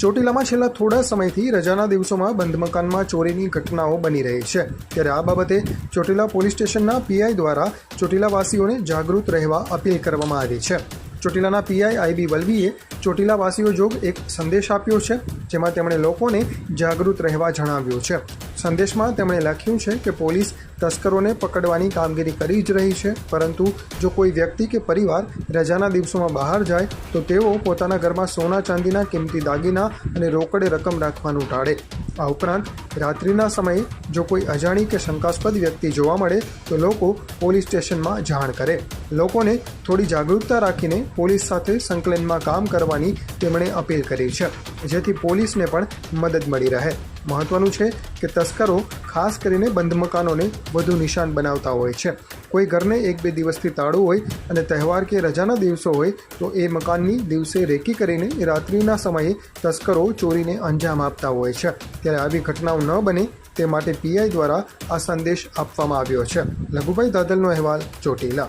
ચોટીલામાં છેલ્લા થોડા સમયથી રજાના દિવસોમાં બંધ મકાનમાં ચોરીની ઘટનાઓ બની રહી છે. ત્યારે આ બાબતે ચોટીલા પોલીસ સ્ટેશનના પીઆઈ દ્વારા ચોટીલાવાસીઓને જાગૃત રહેવા અપીલ કરવામાં આવી છે. ચોટીલાના પીઆઈ આઈબી વલવીએ ચોટીલાવાસીઓ જોગ એક સંદેશ આપ્યો છે, જેમાં તેમણે લોકોને જાગૃત રહેવા જણાવ્યું છે. સંદેશમાં તેમણે લખ્યું છે કે પોલીસ તસ્કરોને પકડવાની કામગીરી કરી જ રહી છે, પરંતુ જો કોઈ વ્યક્તિ કે પરિવાર રજાના દિવસોમાં બહાર જાય, તો તેઓ પોતાના ઘરમાં સોના ચાંદીના કિંમતી દાગીના અને રોકડે રકમ રાખવાનું ટાળે. આ ઉપરાંત, રાત્રિના સમયે જો કોઈ અજાણી કે શંકાસ્પદ વ્યક્તિ જોવા મળે, તો લોકો પોલીસ સ્ટેશનમાં જાણ કરે. લોકોને થોડી જાગૃતતા રાખીને પોલીસ સાથે સંકલનમાં કામ કરવાની તેમણે અપીલ કરી છે. જેથી પોલીસને પણ મદદ મળી રહે. મહત્વનું છે કે તસ્કરો ખાસ કરીને બંધ મકાનોને વધુ નિશાન બનાવતા હોય છે. કોઈ ઘરને એક બે દિવસથી તાળું હોય અને તહેવાર કે રજાના દિવસો હોય તો એ મકાનની દિવસે રેકી કરીને રાત્રિના સમયે તસ્કરો ચોરીને અંજામ આપતા હોય છે. ત્યારે આવી ઘટનાઓ ન બને તે માટે પીઆઈ દ્વારા આ સંદેશ આપવામાં આવ્યો છે. લઘુભાઈ દાદલનો અહેવાલ ચોટીલા.